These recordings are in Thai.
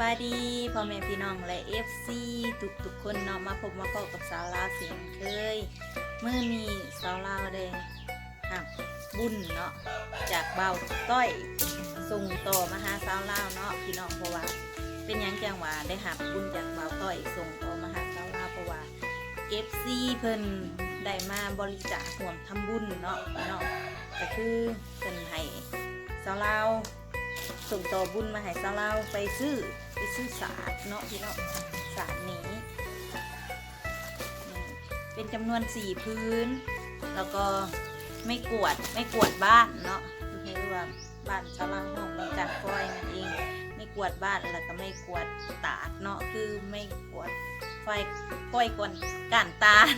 บายดีพ่อแม่พี่น้องและ FC ทุกทุกๆคนเนาะมาพบมาพบกับสาวลาเสียงเคยเมื่อมีสาวลาวได้หักบุญเนาะจากเบาต้อยส่งต่อมาหาสาวลาวเนาะพี่น้องเพราะว่า เป็นยังจังหวะได้หักบุญจากเบาต้อยส่งต่อมาหาสาวลาวเพราะว่า FC เพิ่นได้มาบริจาคห่วมทำบุญเนาะพี่น้องก็คือเพิ่นให้สาวลาว ส่งต่อบุญมาให้สาวเราวไปซื้อไปซื้อสาดเนาะพี่เนาะสาดนี้เป็นจำนวนสี่พื้น แล้วก็ไม่กวดไม่กวดบ้านเนาะเรียกว่าบ้านชาวเราวห้องมีการก้อยนั่นเอง ไม่กวดบ้านแล้วก็ไม่กวาดตาดเนาะคือไม่กวดไฟก้อยกวนการตาล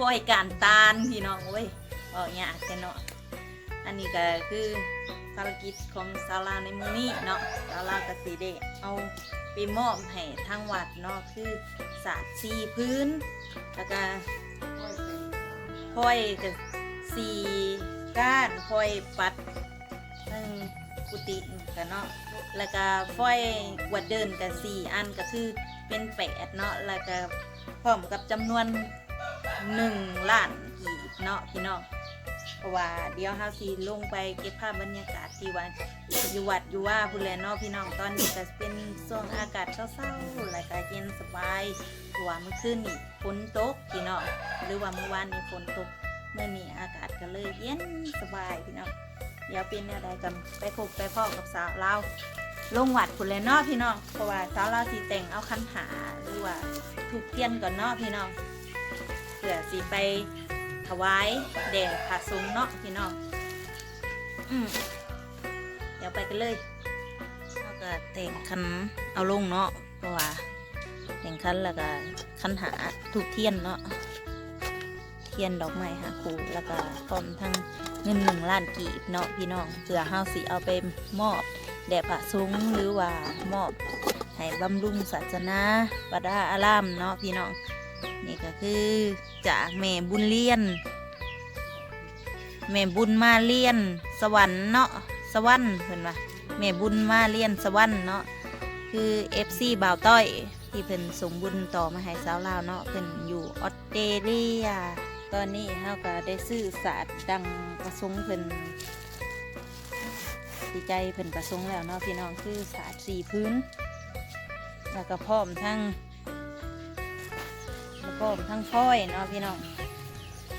ก้อยการตาลพี่น้องเว้ยบอกอย่างแค่เนาะ อันนี้ก็คือภารกิจของสาลาในมือนี้เนาะสาลากสีเดเอาไปมอบให้ทางวัดเนาะคือสาดสีพื้น แล้วก็พ้อยกับสีก้านพ้อยปัดทั้งกุฏิกันเนาะแล้วก็พ้อยกวดเดินกับสี่อันก็คือเป็นแปดเนาะแล้วก็พร้อมกับจำนวนหนึ่งล้านกีบเนาะพี่น้อง ราะว่าเดี๋ยวเฮาสิลงไปเก็บภาพบรรยากาศที่วัดอยู่วัดอยู่ว่าพุ่นแลเนาะพี่น้องตอนนี้ก็เป็นช่วงอากาศเศร้าๆแล้วก็เย็นสบายเพราะว่าเมื่อคืนนี่ฝนตกพี่น้องหรือว่าเมื่อวานนี่ฝนตกเมื่อนี้อากาศก็เลยเย็นสบายพี่น้องเดี๋ยวเป็นอะไรกันไปพบไปพ่อกับสาวลาวลงวัดพุ่นและเนาะพี่น้องเพราะว่าสาวลาวสิแต่งเอาคันหาหรือว่าถูกเทียนก่อนเนาะพี่น้องเผื่อสิไป ถวายแด่พระสงฆ์เนาะพี่น้องอืมเดี๋ยวไปกันเลยเราก็แต่งคันเอาลงเนาะเพราะว่าแต่งคันแล้วก็คันหาถูกเทียนเนาะเทียนดอกไม้หาครูแล้วก็พร้อมทั้งเงินหนึ่งล้านกีบเนาะพี่น้องเพื่อเฮาสิเอาไปมอบแด่พระสงฆ์หรือว่ามอบให้บำรุงศาสนาปดาอารามเนาะพี่น้อง นี่ก็คือจากแม่บุญเลียน แม่บุญมาเลียน สวรรค์เนาะสวรรค์เพิ่นว่าแม่บุญมาเลียนสวรรค์เนาะคือเอฟซีบ่าวต้อย ที่เพิ่นสมบุญต่อมาให้สาวลาวเนาะเพิ่นอยู่ออสเตรเลีย ตอนนี้เฮาก็ได้ซื้อศาสตร์ดังประสงค์เพิ่นดีใจเพิ่นประสงค์แล้วเนาะพี่น้องคือศาสตร์สี่พื้น แล้วก็พร้อมทั้ง แล้วก็ทั้งพ้อยเนาะพี่น้อง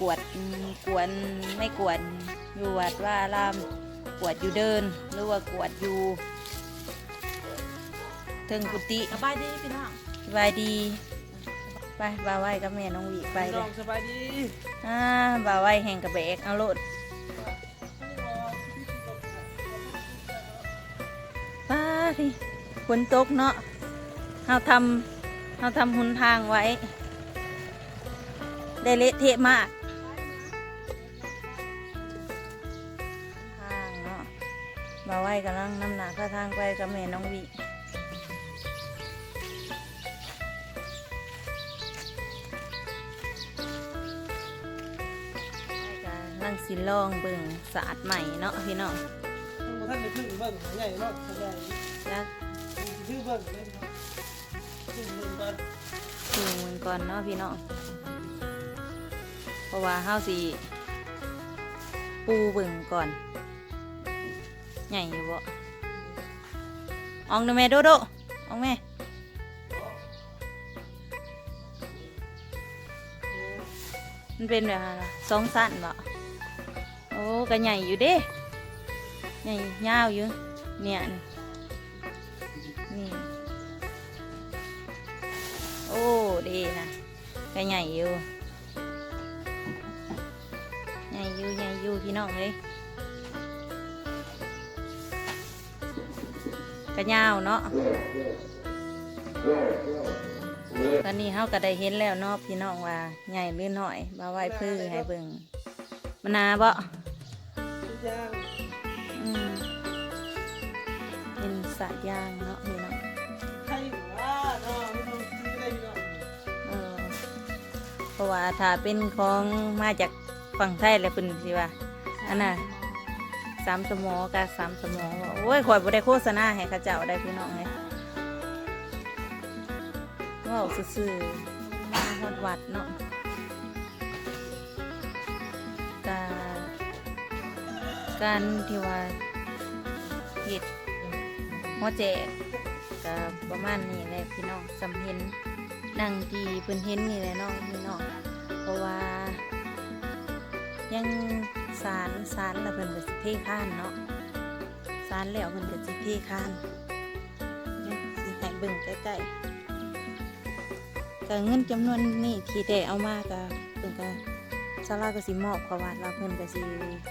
กวดอืมกวนไม่กวดอยู่วัดว่าอารามกวดอยู่เดิน หรือว่ากวดอยู่เทิงกุฏิสบายดีพี่น้องสบายดีไปบ่าวไหวกับแม่น้องหวีไปพี่เลน้อยงสบายดีอ่าบ่าวไหวแห่งกระเบกเอาโลดป้าพี่ฝนตกเนาะเราทำเราทำหุนทางไว้ ได้เละเทะมากทางเนาะมาไหวกำลังนำหนาพาทางไปกับแม่น้องวิกำลังสิลองเบิ่งสะอาดใหม่เนาะพี่น้องท่านไปพึ่งเบิ่งใหญ่เนาะใหญ่แล้วพึ่งเบิ่งเลยครับพึ่งเบิ่งก่อนถึงมันก่อนเนาะพี่น้อง เพราะว่าเฮาสิปูเบิ่งก่อน ใหญ่อยู่บ่อองเด้อแม่โดโดอองแม่มันเป็นแบบอะไรสองสั้นบ่โอ้ก็ใหญ่อยู่เด้ใหญ่ยาวอยู่เนี่ยนี่นี่โอ้ดีนะก็ใหญ่อยู่ อยู่ใหญ่อยู่พี่น้องเลยก็ยาวเนาะตอนนี้เฮาก็ได้เห็นแล้วเนาะพี่น้องว่าใหญ่หรือน้อยมาไหว้พื้อให้เบิ่งมันนาบ่ทุกอย่างอืมเป็นสายยางเนาะพี่น้องใครว่าเนาะไม่ต้องซื้อได้พี่น้องเออเพราะว่าถ้าเป็นของมาจาก ฝั่งไทยแหละเป็นสิว่าอันน่ะสามสมอกับสามสมอว่าโอ้ยข่อยบ่ได้โฆษณาให้เข้าเจ้าได้พี่น้องเลยว้าซื่อๆมาฮอดวัดเนาะกาการที่ว่าเฮ็ดหัวแจกก็ประมาณนี้แหละพี่น้องสำเห็นดังที่เพิ่นเห็นนี่แหละเนาะพี่น้องเพราะว่า ยังสารสารแล้วเพิ่นก็สิเทข้านเนาะสารแล้วเพิ่นก็สิเทข้านเนี่ยสิให้เบิ่งใกล้ๆก็เงินจำนวนนี้ที่ได้เอามาก็เพิ่นก็ศาลาก็สิมอบเขาวัดแล้วเพิ่นก็สิ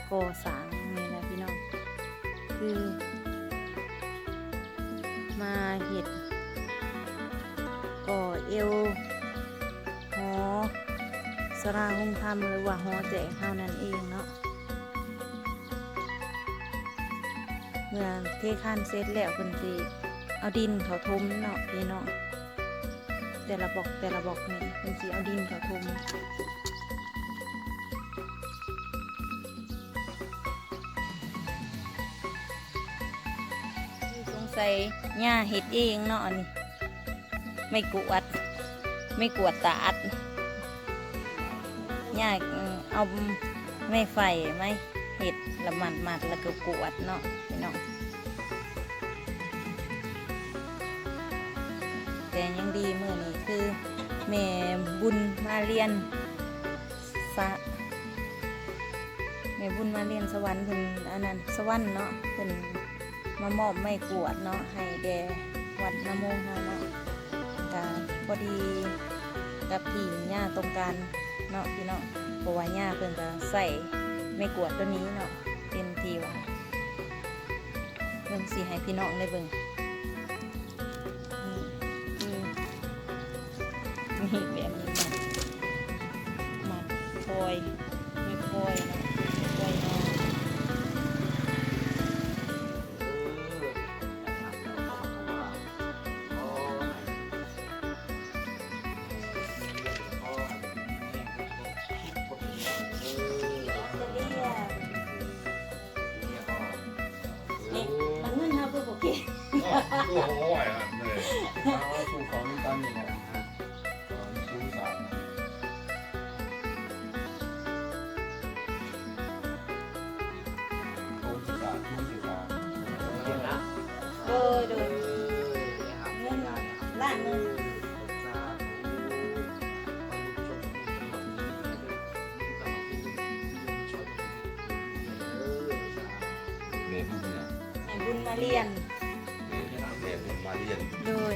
ก่อสร้างนี่แหละพี่น้องคือ มาเฮ็ดก่อเอว สราหงทำหรือว่าหอแจกเท่านั้นเองเนาะเมื่อเทข้นเสร็จแล้วเพิ่นสิเอาดินเขาทมเนาะพี่เนาะแต่ละบอกแต่ละบอกนี่เพิ่นสิเอาดินเขาทมสงสัยย่าเฮ็ดเองเนาะนนี้ไม่กวด ไม่กวดตาด ยากเอาไม่ไฟไหมเห็ดละหมัดหมัดแล้วก็กวดเนาะพี่น้องแต่ยังดีเมื่อนี้คือแม่บุญมาเรียนสะแม่บุญมาเรียนสวรรค์เพิ่นอันนั้นสวรรค์เนาะเพิ่นมามอบไม่กวดเนาะให้แด่วัดนโมงเฮาเนาะก็พอดีกับพี่ย่าตรงกัน เนาะพี่เนาะเพราะว่าย่าเพิ่นก็ใส่ไม่กวดตัวนี้เนาะเต็มทีว่าเบิ่งสีให้พี่น้องได้เบิ่งนี่แบบนี้มันมันคอยไม่คอยนะ สามของสู่สามเห็นนะโดยโดยเงินล้านหนึงเมบุญเนี่ยให้บุญมาเรียนเมบุญ มาเรียน โดย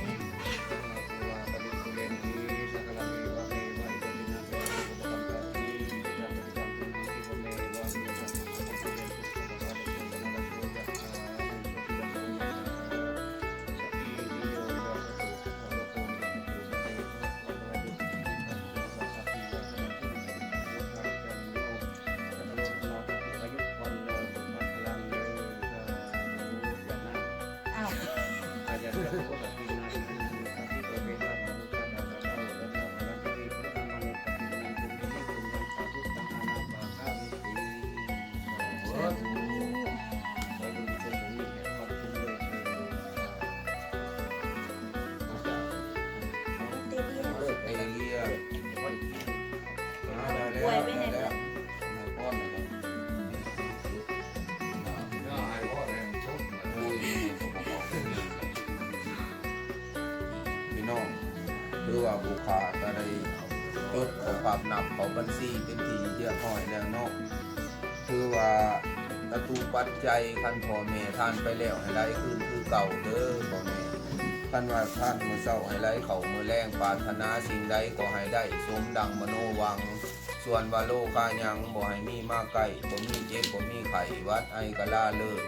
คือว่าบุคาก็ได้จดของปรับนับของบัญชีเป็นทีเรียบร้อยแล้วเนาะคือว่าประตูปัจจัยคันพ่อแม่ท่านไปแล้วให้ได้คืนคือเก่าเด้อพ่อแม่ท่านว่าท่านมือเศร้าให้ไล่เขามือแรงปรารถนาสิ่งใดก็ให้ได้สมดังมโนวัง ส่วนว่าโลกายังบ่ให้มีมาไก่บ่มีเจ็บบ่มีไข้วัดไอกะล่าเลิก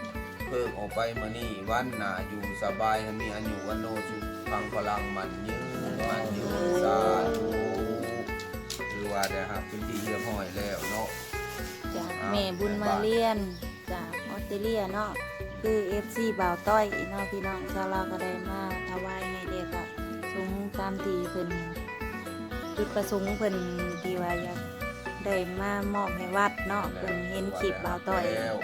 เพิกออกไปมานี่วันหนาอยู่สบายให้มีอายุวันโนสุ ขังพลังมันยืนมันยืนสาธุคือว่าได้ครับพื้นที่เรียบร้อยแล้วเนาะจากอ้าวแม่บุญมาเรียนจากออสเตรเลียเนาะคือ FC บ่าวต้อยเนาะพี่น้องชาวลาวก็ได้มาถวายให้เด็กอะสงตามที่เพิ่นจุดประสงค์เพิ่นที่ว่าอยากได้มามอบให้วัดเนาะเพิ่นเห็นคลิปบ่าวต้อยแล้ว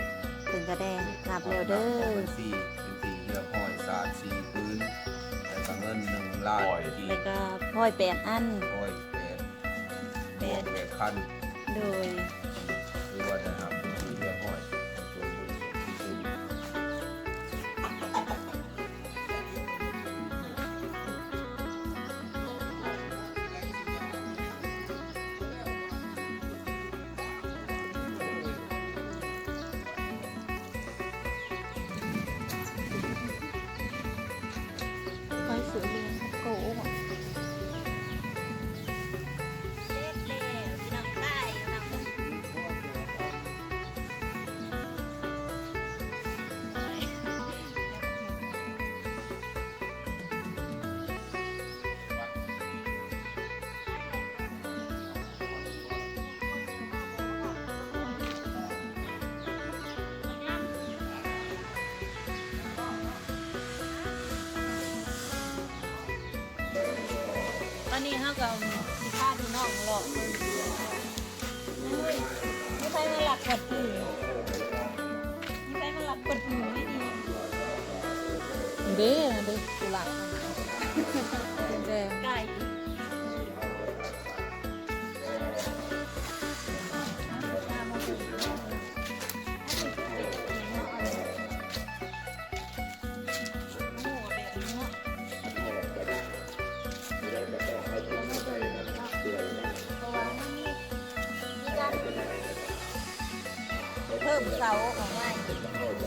เพิ่นก็ได้รับแล้วเด้อเป็นสี่เป็นสี่เรียบร้อยสาด ลล้านปล่อยกีแล้วก็พลอยแปดอันปล่อยแปดแปดแปดคันโดย หรือว่าจะ นนี้เขาก็สิพาดูน้องหลอกไม่ใช่มาหลักกดหูไม่ใช่มาหลักกดหูไม่ดีเด้ เพิ่มเสาออกมา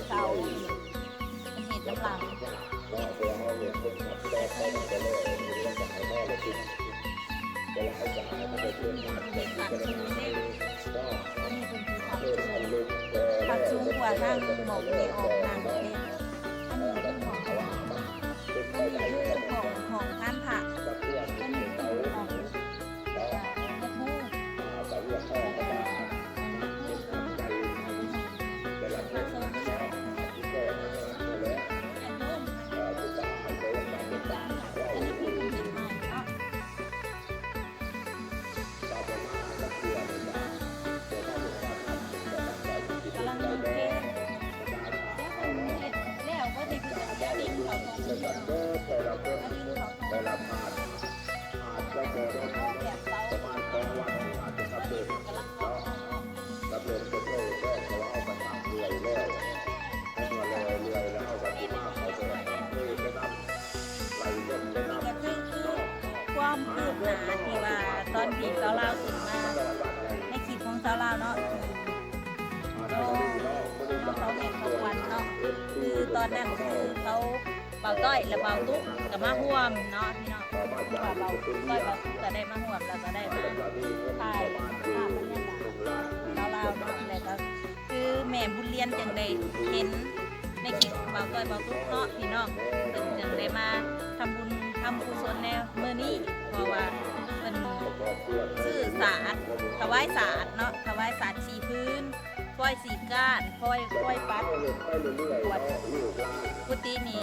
เสาเป็นเหตุกำลังผักสูงกว่างหมอกเมออกนางเลย มาที่ว่าตอนที่สาวลาวขึ้นมาในคลิปของสาวลาวเนาะก็เขาเห็นเขาวันเนาะคือตอนนั้นคือเขาเบาต้อยและเบาตุ๊กกับมาห่วมเนาะพี่เนาะคือว่าเบาต้อยเบาตุ๊กก็ได้มาห่วมแล้วก็ได้มาถ่ายภาพบรรยากาศลาวเนาะแล้วก็คือแม่บุญเรียนจังได้เห็นในคลิปเบาต้อยเบาทุกเนาะพี่น้องเพิ่นจังได้มาทำบุญทำกุศลในเมื้อนี้เพราะว่า ซื้อสาดถวายสาดเนาะถวายสาดสีพื้นฝ้อยสีก้านฝ้อยฝ้อยปัดขวดกุฏินี่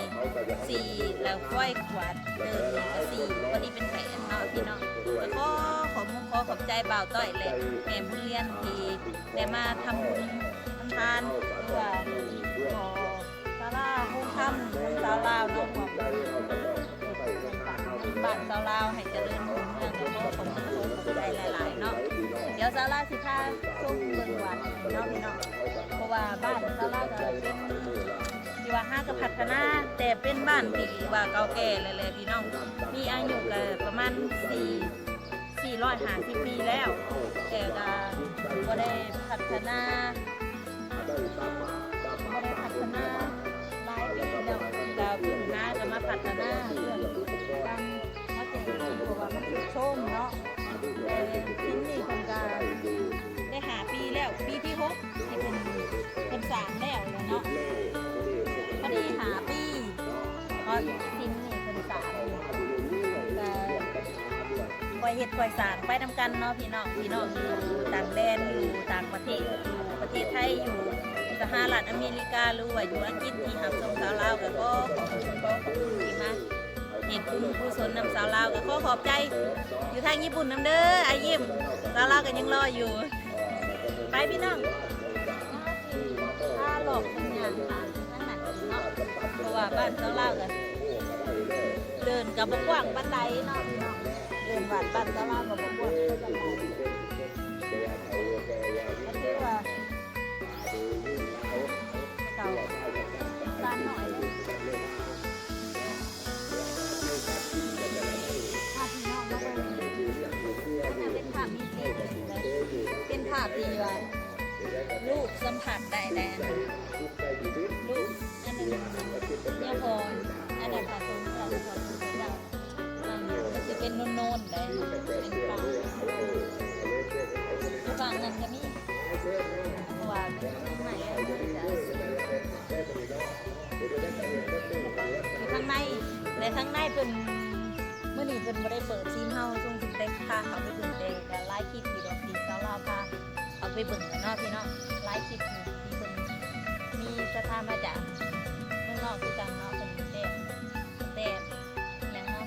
สี่แล้วฝ้อยขวดเดิมนี่ก็สี่พอดีเป็นแผนเนาะพี่น้องแล้วก็ขอมุกขอขอบใจเบ่าต้อยเลยแม่บุญเรียนทีได้มาทำบุญทำทานเพื่อขอซาลาคงคำทั้งสาวลาเน้องของบ้านสาวลาให้เจริญรุ่งเรืองแล้วก็ขอบคุณ ยวสาลาสิพาชมเบิ่งวัดเนาะพี่น้องเพราะว่าบ้านสาวลาวก็เป็นที่ว่าห้าก็พัฒนาแต่เป็นบ้านที่ว่าเก่าแก่เลยเลยพี่น้องมีอายุก็ประมาณสี่450ปีแล้ว แต่ก็ก็ได้พัฒนาก็ได้พัฒนาหลายปีแล้วดาวพึ่งน้าก็มาพัฒนาเรื่องการมาเจริญเพราะว่ามันคือชมเนาะแต่ที่นี่เพิ่นก็ ได้หาปีแล้วปีที่หกที่เป็นเป็นสามแล้วเนาะพอดีหาปีเพราะทิ้นนี่เป็นสามแต่ปล่อยเห็ดปล่อยสารไปนำกันเนาะพี่น้องพี่น้องอยู่ต่างแดนอยู่ต่างประเทศอยู่ประเทศไทยอยู่สหรัฐอเมริกาหรือว่าอยู่อังกฤษที่หับสมสาวลาวก็ขอขอบคุณขอขอบคุณที่มาเห็นคุณผู้สนนำสาวลาวก็ขอขอบใจ อยู่ทางญี่ปุ่นน้ำเด้ออายิมาลากันยังรออยู่ ไปพี่น้องถ้าหลอกทำงานนั่นน่ะเนาะเพราะว่าบ้านสาเลากันเดินกับบกว่างบันไดเนาะพี่น้องเดินหวานบ้านตะลากับบกว่าง ภาพที่ว่าลูกสัมผัสได้แน่ ไปเบิ่งกันเนาะพี่เนาะไลฟ์คลิปนี่ที่เป็นมีสถานมาจากเมืองนอกคือกันเนาะเป็นเต้เต้ยังเนาะ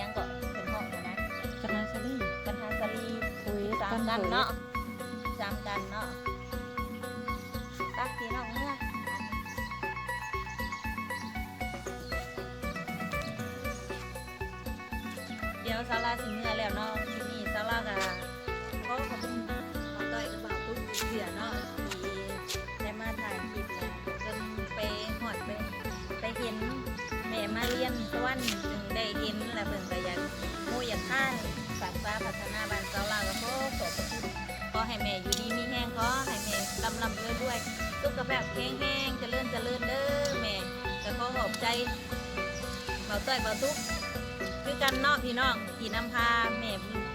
ยังก็เป็นห้องนะคณะซารีกันทาสลีคุยสามกันเนาะ พัฒนาบ้านเจ้าลาวก็ขอขอบคุณขอให้แม่อยู่ดีมีแห้งขอให้แม่ลำลำรวยรวยสุขภาพแข็งแรงเจริญเจริญเด้อแม่ก็ขอขอบใจเบาต้อยเบาทุกคือกันนอกพี่น้องที่นำพาแม่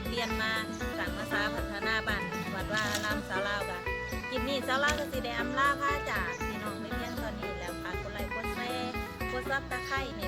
เรียนมาสั่งมาษาพัฒนาบ้านวัดว่าอารามสาวลาวกะคลิปนี้สาวลาวก็สิได้อำลาพาจากพี่น้องไปเพียงตอนนี้แล้วฝากกดไลค์กดแชร์กดซับตะไคร้ใน